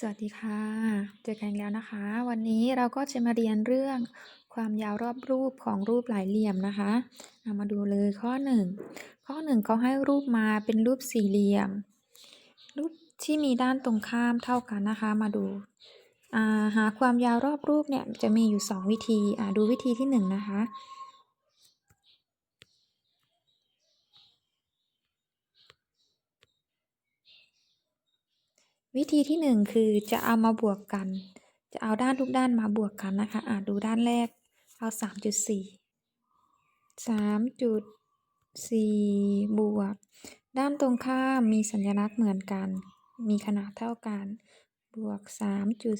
สวัสดีค่ะ เจอกันแล้วนะคะ วันนี้เราก็จะมาเรียนเรื่องความยาวรอบรูปของรูปหลายเหลี่ยมนะคะเอามาดูเลยข้อ 1 ข้อ1เขาให้รูปมาเป็นรูปสี่เหลี่ยม รูปที่มีด้านตรงข้ามเท่ากันนะคะ มาดูอ่าหาความยาวรอบรูปเนี่ยจะมีอยู่ 2 วิธีอ่าดูวิธีที่ 1 นะคะ วิธีที่ 1 คือจะเอามาบวกกัน จะเอาด้านทุกด้านมาบวกกันนะคะอ่าดูด้านแรกเอา 3.4 3.4 บวก ด้านตรงข้ามมีสัญลักษณ์เหมือนกัน มีขนาดเท่ากัน บวก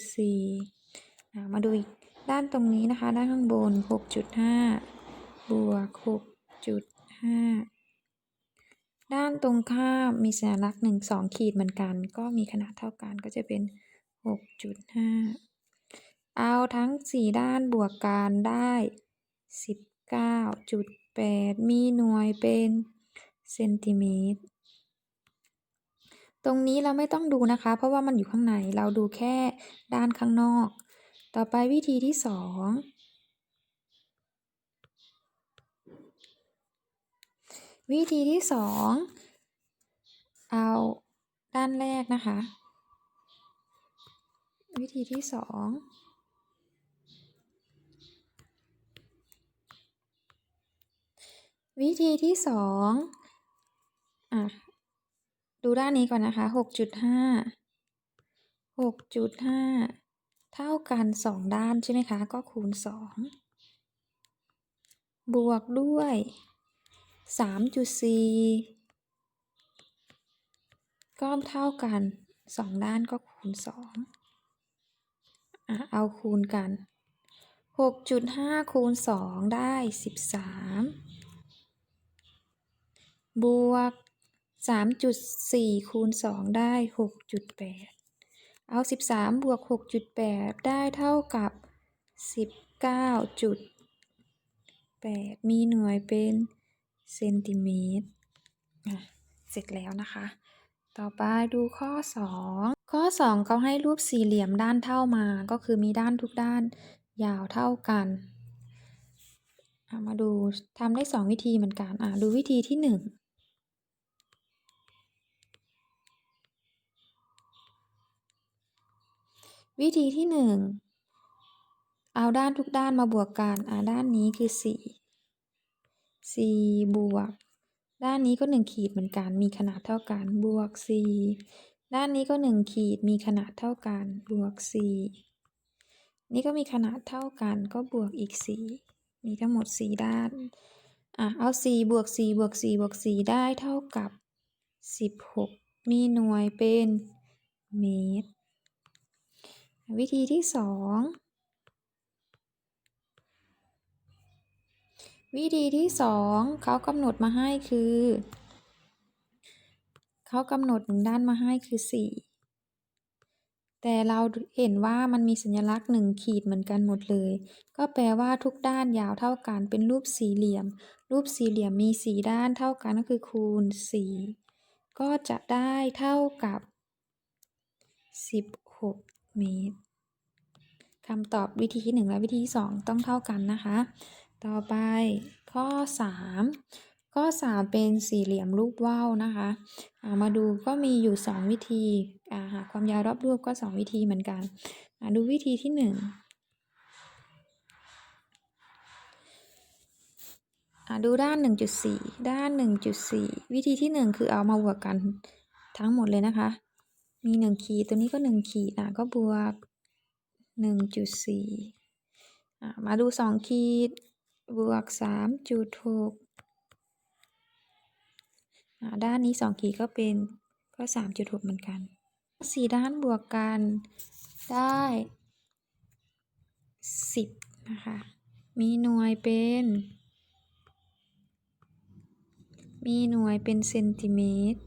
3.4อ่มาดูอีกด้านตรงนี้นะคะ ด้านข้างบน 6.5 บวก 6.5 ด้านตรงข้ามมีสัญลักษณ์1 2ขีดเหมือนกัน ก็มีขนาดเท่ากันก็จะเป็น 6.5 เอาทั้ง 4 ด้านบวกกันได้ 19.8 มีหน่วยเป็นเซนติเมตร ตรงนี้เราไม่ต้องดูนะคะ เพราะว่ามันอยู่ข้างใน เราดูแค่ด้านข้างนอก ต่อไปวิธีที่ 2 วิธีที่2เอาด้านแรกนะคะ วิธีที่2วิธีที่2อะ ดูด้านนี้ก่อนนะคะ6.5 6.5เท่ากัน2ด้านใช่ไหมคะ ก็คูณ2บวกด้วย 3.4 ก็เท่ากัน 2 ด้านก็คูณ 2 อะ เอาคูณกัน 6.5 คูณ 2 ได้ 13 บวก 3.4 คูณ 2 ได้ 6.8 เอา 13 บวก 6.8 ได้เท่ากับ 19.8 มีหน่วยเป็น เซนติเมตรเสร็จแล้วนะคะ ต่อไปดูข้อ 2 ข้อ 2เขาให้รูปสี่เหลี่ยมด้านเท่ามา ก็คือมีด้านทุกด้านยาวเท่ากันมาดูทำได้ 2 วิธีเหมือนกันอะดูวิธีที่ 1วิธีที่ 1 เอาด้านทุกด้านมาบวกกันอ่าด้านนี้คือ 4 4บวก ด้านนี้ก็1ขีดเหมือนกัน มีขนาดเท่ากัน บวก4ด้านนี้ก็1ขีด มีขนาดเท่ากัน บวก4นี่ก็มีขนาดเท่ากัน ก็บวกอีก4มีทั้งหมด4ด้าน อะ เอา4บวก4บวก4บวก4ได้เท่ากับ16มีหน่วยเป็นเมตร วิธีที่2 วิธีที่ 2 เขากำหนดมาให้คือ เขากำหนดหนึ่งด้านมาให้คือ 4 แต่เราเห็นว่ามันมีสัญลักษณ์1ขีดเหมือนกันหมดเลย ก็แปลว่าทุกด้านยาวเท่ากันเป็นรูปสี่เหลี่ยม รูปสี่เหลี่ยมมี 4 ด้านเท่ากันก็คือคูณ 4 ก็จะได้เท่ากับ 16 เมตรคำตอบวิธีที่ 1 และวิธีที่ 2 ต้องเท่ากันนะคะ ต่อไปข้อ 3 ข้อ 3 เป็นสี่เหลี่ยมรูปว่าวนะคะามาดูก็มีอยู่ 2 วิธีหาความยาวรอบรูปก็ 2 วิธีเหมือนกัน ดูวิธีที่ 1 ดูด้าน 1.4 ด้าน 1.4 วิธีที่ 1 คือเอามาบวกกันทั้งหมดเลยนะคะ มี 1 ขีดตัวนี้ก็ 1 ขีดอะก็บวก 1.4อะมาดู 2 ขีด บวก3.6อะด้านนี้2ขีดก็เป็นก็3.6เหมือนกัน4ด้านบวกกันได้10นะคะ มีหน่วยเป็น มีหน่วยเป็นเซนติเมตร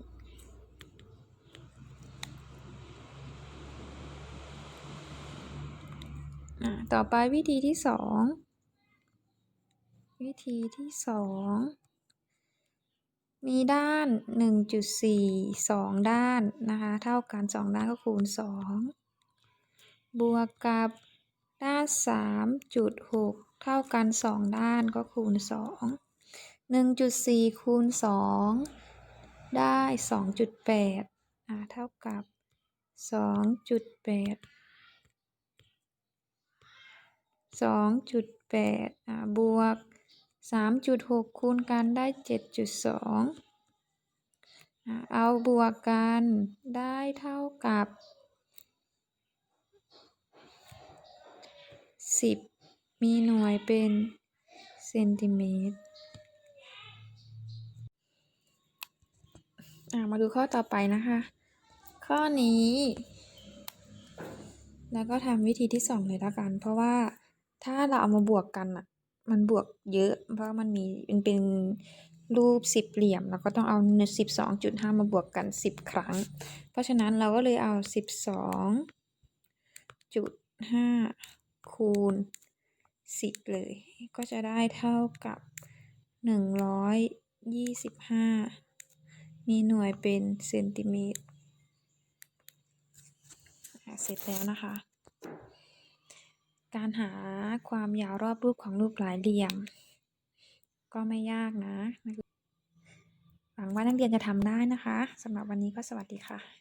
ต่อไปวิธีที่2 วิธีที่2มีด้าน 1.4 2 ด้านนะคะ เท่ากัน 2 ด้านก็คูณ 2 บวกกับด้านสามจุดหกเท่ากันสองด้านก็คูณสองหนึ่งจุดสี่คูณสองได้สองจุดแปดอ่าเท่ากับสองจุดแปดสองจุดแปดอ่าบวก สามจุดหกคูณกันได้เจ็ดจุดสองเอาบวกกันได้เท่ากับสิบมีหน่วยเป็นเซนติเมตรมาดูข้อต่อไปนะคะ ข้อนี้ แล้วก็ทำวิธีที่สองเลยล้วกัน เพราะว่าถ้าเราเอามาบวกกันอะ มันบวกเยอะ เพราะมันมีมันเป็นรูปสิบเหลี่ยม เราก็ต้องเอาสิบสองจุดห้ามาบวกกันสิบครั้ง เพราะฉะนั้นเราก็เลยเอาสิบสองจุดห้าคูณสิบเลย ก็จะได้เท่ากับหนึ่งร้อยยี่สิบห้ามีหน่วยเป็นเซนติเมตร เสร็จแล้วนะคะ การหาความยาวรอบรูปของรูปหลายเหลี่ยม ก็ไม่ยากนะ หวังว่านักเรียนจะทำได้นะคะสำหรับวันนี้ก็สวัสดีค่ะ